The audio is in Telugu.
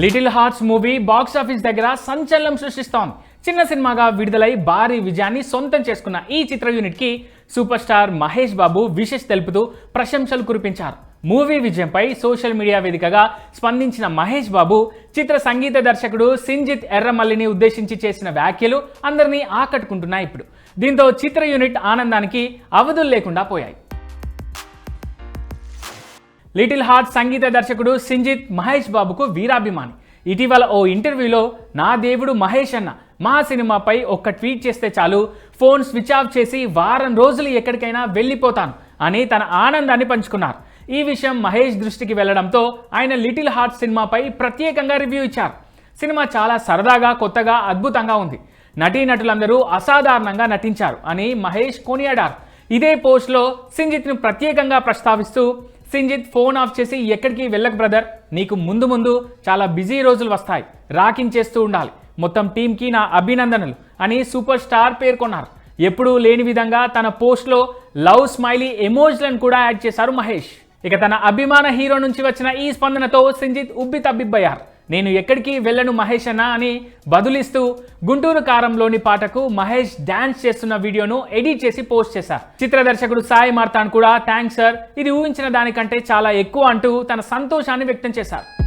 Little hearts movie box office దగ్గర సంచలనం సృష్టిస్తోంది. చిన్న సినిమాగా విడుదలై భారీ విజయాన్ని సొంతం చేసుకున్న ఈ చిత్ర యూనిట్కి సూపర్ స్టార్ మహేష్ బాబు విశేష్ తెలుపుతూ ప్రశంసలు కురిపించారు. మూవీ విజయంపై సోషల్ మీడియా వేదికగా స్పందించిన మహేష్ బాబు చిత్ర సంగీత దర్శకుడు సింజిత్ ఎర్రమల్లిని ఉద్దేశించి చేసిన వ్యాఖ్యలు అందరినీ ఆకట్టుకుంటున్నాయి ఇప్పుడు. దీంతో చిత్ర యూనిట్ ఆనందానికి అవధులు లేకుండా పోయాయి. లిటిల్ హార్ట్ సంగీత దర్శకుడు సింజిత్ మహేష్ బాబుకు వీరాభిమాని. ఇటీవల ఓ ఇంటర్వ్యూలో నా దేవుడు మహేష్ అన్న మా సినిమాపై ఒక్క ట్వీట్ చేస్తే చాలు ఫోన్ స్విచ్ ఆఫ్ చేసి వారం రోజులు ఎక్కడికైనా వెళ్ళిపోతాను అని తన ఆనందాన్ని పంచుకున్నారు. ఈ విషయం మహేష్ దృష్టికి వెళ్ళడంతో ఆయన లిటిల్ హార్ట్ సినిమాపై ప్రత్యేకంగా రివ్యూ ఇచ్చారు. సినిమా చాలా సరదాగా కొత్తగా అద్భుతంగా ఉంది. నటీనటులందరూ అసాధారణంగా నటించారు అని మహేష్ కొనియాడారు. ఇదే పోస్ట్లో సింజిత్ను ప్రత్యేకంగా ప్రస్తావిస్తూ సింజిత్ ఫోన్ ఆఫ్ చేసి ఎక్కడికి వెళ్ళకు బ్రదర్? నీకు ముందు ముందు చాలా బిజీ రోజులు వస్తాయి. రాకింగ్ చేస్తూ ఉండాలి. మొత్తం టీంకి నా అభినందనలు అని సూపర్ స్టార్ పేర్కొన్నారు ఎప్పుడూ లేని విధంగా తన పోస్ట్లో లవ్ స్మైలీ ఎమోజ్లను కూడా యాడ్ చేశారు మహేష్. ఇక తన అభిమాన హీరో నుంచి వచ్చిన ఈ స్పందనతో సింజిత్ ఉబ్బి తబ్బిబ్బయ్యారు నేను ఎక్కడికి వెళ్ళను మహేష్ అన్న అని బదులిస్తూ గుంటూరు కారంలోని పాటకు మహేష్ డాన్స్ చేస్తున్న వీడియోను ఎడిట్ చేసి పోస్ట్ చేశారు చిత్ర దర్శకుడు సాయి మార్తాన్ కూడా థ్యాంక్స్ సార్ ఇది ఊహించిన దానికంటే చాలా ఎక్కువ అంటూ తన సంతోషాన్ని వ్యక్తం చేశారు.